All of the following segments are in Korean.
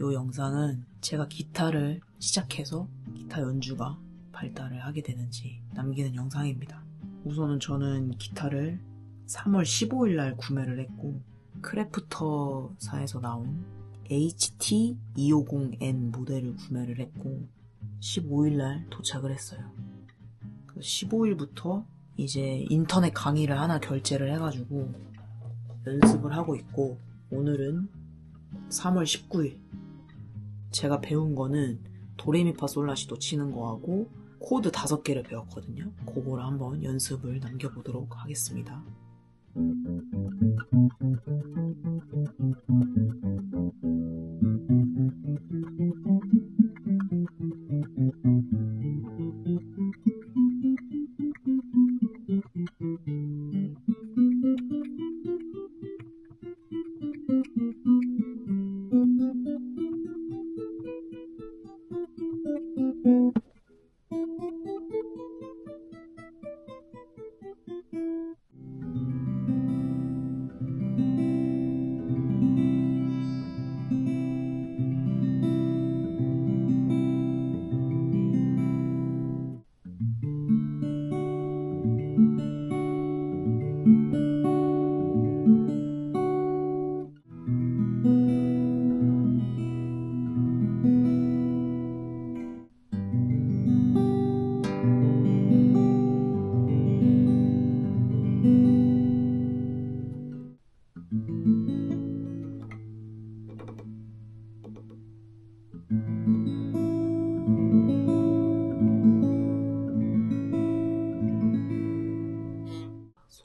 이 영상은 제가 기타를 시작해서 기타 연주가 발달을 하게 되는지 남기는 영상입니다. 우선은 저는 기타를 3월 15일 날 구매를 했고 크래프터사에서 나온 HT250N 모델을 구매를 했고 15일 날 도착을 했어요. 15일부터 이제 인터넷 강의를 하나 결제를 해가지고 연습을 하고 있고 오늘은 3월 19일 제가 배운 거는 도레미파솔라시도 치는 거하고 코드 5개를 배웠거든요. 그거를 한번 연습을 남겨보도록 하겠습니다.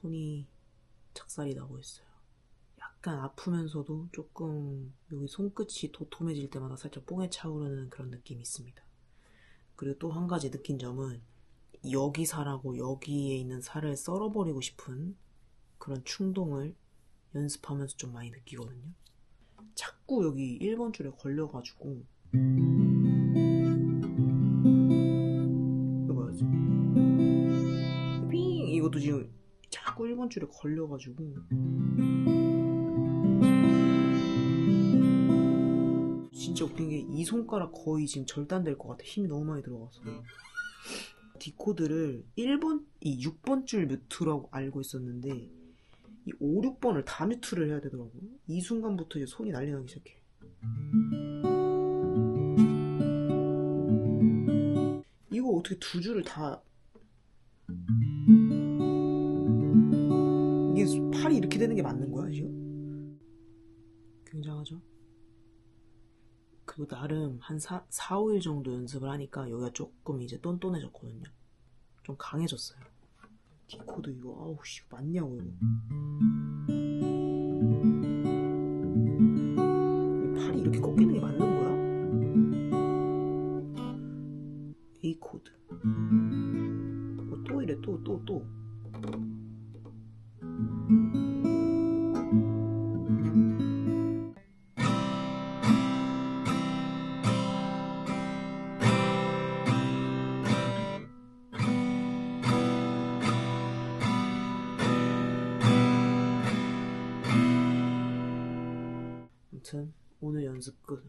손이 착살이 나고 있어요. 약간 아프면서도 조금 여기 손끝이 도톰해질 때마다 살짝 뽕에 차오르는 그런 느낌이 있습니다. 그리고 또 한 가지 느낀 점은 여기 살하고 여기에 있는 살을 썰어버리고 싶은 그런 충동을 연습하면서 좀 많이 느끼거든요. 자꾸 여기 1번 줄에 걸려가지고 이거 봐야지. 삥 이것도 지금 자꾸 1번 줄에 걸려가지고. 진짜 웃긴 게 이 손가락 거의 지금 절단될 것 같아. 힘이 너무 많이 들어가서. 디코드를 1번, 이 6번 줄 뮤트라고 알고 있었는데 이 5, 6번을 다 뮤트를 해야 되더라고요 이 순간부터 이제 손이 난리 나기 시작해. 이거 어떻게 두 줄을 다 이 이렇게 되는 게 맞는 거야 지금? 굉장하죠? 그리고 나름 한 4, 4, 5일 정도 연습을 하니까 여기가 조금 이제 똔똔해졌거든요 좀 강해졌어요 디코드 이거 아우 씨 맞냐고 이거 이 팔이 이렇게 꺾이는 게 맞는 거야? A 코드 어, 또 이래 또 또, 또. 아무튼 오늘 연습 끝